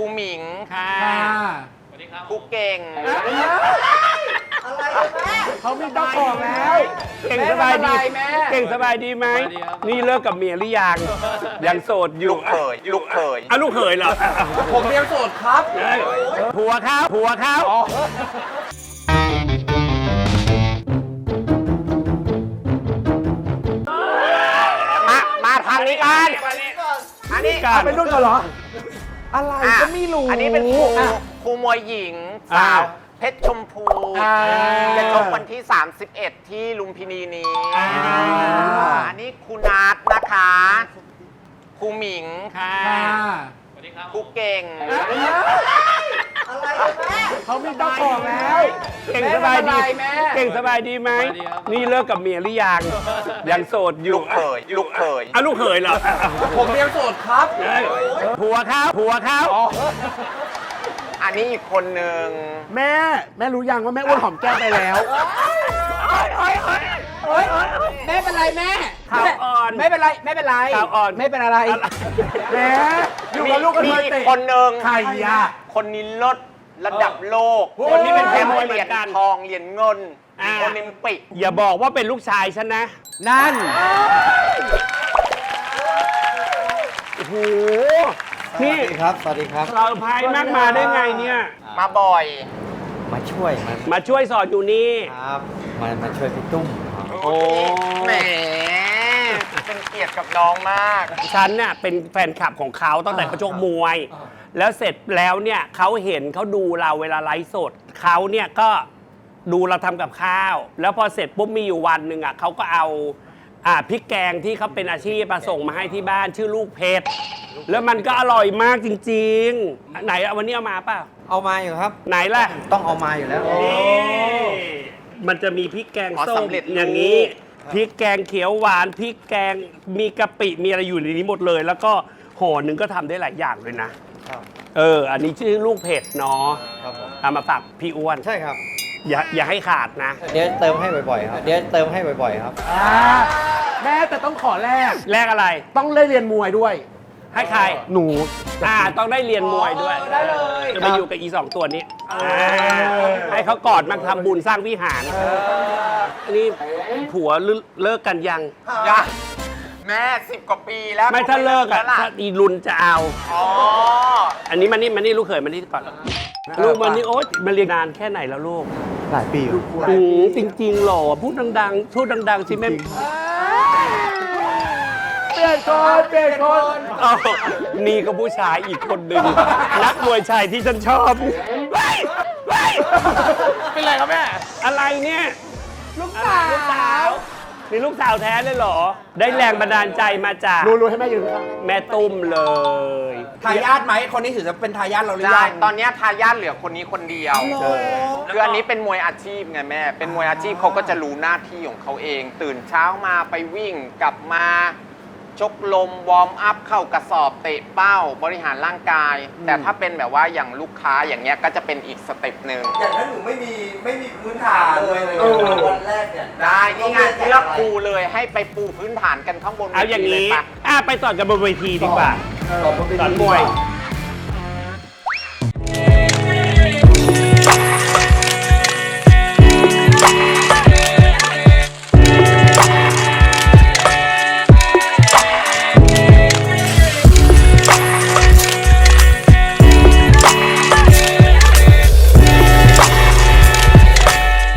รูหมิงค่ะครูเก่ง เขามีเจ้าของแล้ว เก่งสบายดีเก่งสบายดีไหม นี่เลิกกับเมียหรือยัง ยังโสดอยู่ลูกเขยลูกเขยอะลูกเขยเหรอ ผมยังโสดครับเอ้ยผัวเขาผัวเขามา มาทางนี้กันอันนี้กันเป็นรุ่นกันเหรอ อะไรอะก็ไม่รู้อันนี้เป็นครูอะ ครูมวยหญิงอ่าสาวเพชรชมพูอ่าจะชกวันที่ 31 ที่ลุมพินีนี้อ่า อันนี้ครูนัทนะคะครูหมิงค่ะอ่าครูเก่งเขามีเจ้าของแล้ว เก่งสบายดีแม่ เก่งสบายดีไหมนี่เลิกกับเมียหรือยัง ยังโสดอยู่ลูกเขยลูกเขยอะลูกเขยเหรอผมยังโสดครับเอ้ยผัวเขาผัวเขาอันนี้อีกคนหนึ่งแม่แม่รู้ยังว่าแม่อ้วนหอมแก้มไปแล้ว แม่เป็นไรแม่ข่าวอ่อน ไม่เป็นไรไม่เป็นไรข่าวอ่อน ไม่เป็นอะไร แม่อยู่กับลูกกันมีมาอีกเตะคนหนึ่งใครอะคนนี้ลด ระดับโลก คนนี้เป็นแชมป์มวยเหเหมืรีอยญนกันทองเหรียญเงินอ่า โอลิมปิก อย่าบอกว่าเป็นลูกชายฉันนะ นั่น โอ้โห นี่สวัสดีครับ สวัสดีครับ เราพายมากมาได้ไงเนี่ย มาบ่อย มาช่วยมามาช่วยสอนอยู่นี่ ครับ มามาช่วยพี่ตุ้มครับโอ้แหมเป็นเกียรติกับน้องมาก ฉันน่ะเป็นแฟนคลับของเขาตั้งแต่เขาชกมวย แล้วเสร็จแล้วเนี่ยเขาเห็นเขาดูเราเวลาไลฟ์สดเขาเนี่ยก็ดูเราทำกับข้าว แล้วพอเสร็จปุ๊บมีอยู่วันหนึ่งอะเขาก็เอาอ่าพริกแกงที่เขาเป็นอาชีพมาส่งมาให้ที่บ้านชื่อลูกเพชรแล้วมันก็อร่อยมากจริงๆไหนเอาวันนี้เอามาเปล่าเอามาอยู่ครับ ไหนล่ะ ต้องเอามาอยู่แล้วนี่มันจะมีพริกแกงอ๋อส้มสำเร็จรูป อย่างนี้พริกแกงเขียวหวานพริกแกงมีกะปิมีอะไรอยู่ในนี้หมดเลย แล้วก็ห่อหนึ่งก็ทำได้หลายอย่างเลยนะครับ เออ อันนี้ชื่อลูกเผ็ดเนาะครับผมเอามาฝากพี่อ้วน ใช่ครับ อย่าอย่าให้ขาดนะ เดี๋ยวเติมให้บ่อยๆครับ เดี๋ยวเติมให้บ่อยๆครับ อ่าแม่แต่ต้องขอแลกแลกอะไร ต้องได้เรียนมวยด้วย ให้ใคร หนู อ่า ต้องได้เรียนมวยด้วย ได้เลย จะมาอยู่กับอีสองตัวนี้าให้เขากอดมาทำบุญสร้างวิหารอันนี้ผัวเลิกกันยังยะ แม่สิบกว่าปีแล้วไม่ถ้าเลิกอะแล้วล่ถ้าอีรุนจะเอา อ๋อ อันนี้มันนี่มันนี่ลูกเขยมันนี่ก่อนลูกมันนี่โอ๊ยมันเรียนนานแค่ไหนแล้วลูกหลายปีอยู่อืมจริงๆหรอพูดดังๆพูดดังๆสิแม่เปลี่ยนคนเปลี่ยนคนอ้าวนี่ก็ผู้ชายอีกคนหนึ่งนักมวยชายที่ฉันชอบเฮ้ยเฮ้ยเป็นไรครับแม่ อะไรเนี่ย ลูกสาว ลูกสาวนี่ลูกสาวแท้เลยเหรอ ได้แรงบันดาลใจมาจากรู้รู้ให้แม่ยืนข้างแม่ตุ้มเลย ทายาทไหมคนนี้ถือจะเป็นทายาทเราหรือได้ยัง ตอนเนี้ยทายาทเหลือคนนี้คนเดียวคืออันนี้เป็นมวยอาชีพไงแม่ เป็นมวยอาชีพเขาก็จะรู้หน้าที่ของเขาเอง ตื่นเช้ามาไปวิ่งกลับมา ชกลมวอร์มอัพเข้ากระสอบเตะเป้าบริหารร่างกาย แต่ถ้าเป็นแบบว่าอย่างลูกค้าอย่างเงี้ยก็จะเป็นอีกสเต็ปหนึ่งอย่างถ้าหนูไม่มีไม่มีพื้นฐานเลยเลยวันแรกเนี่ยได้นี่ไงเลือกปูเลยให้ไปปูพื้นฐานกันข้างบนเอาอย่างนี้นี้ปะอะไปต่อกันบนเวทีดีกว่าสอนมวย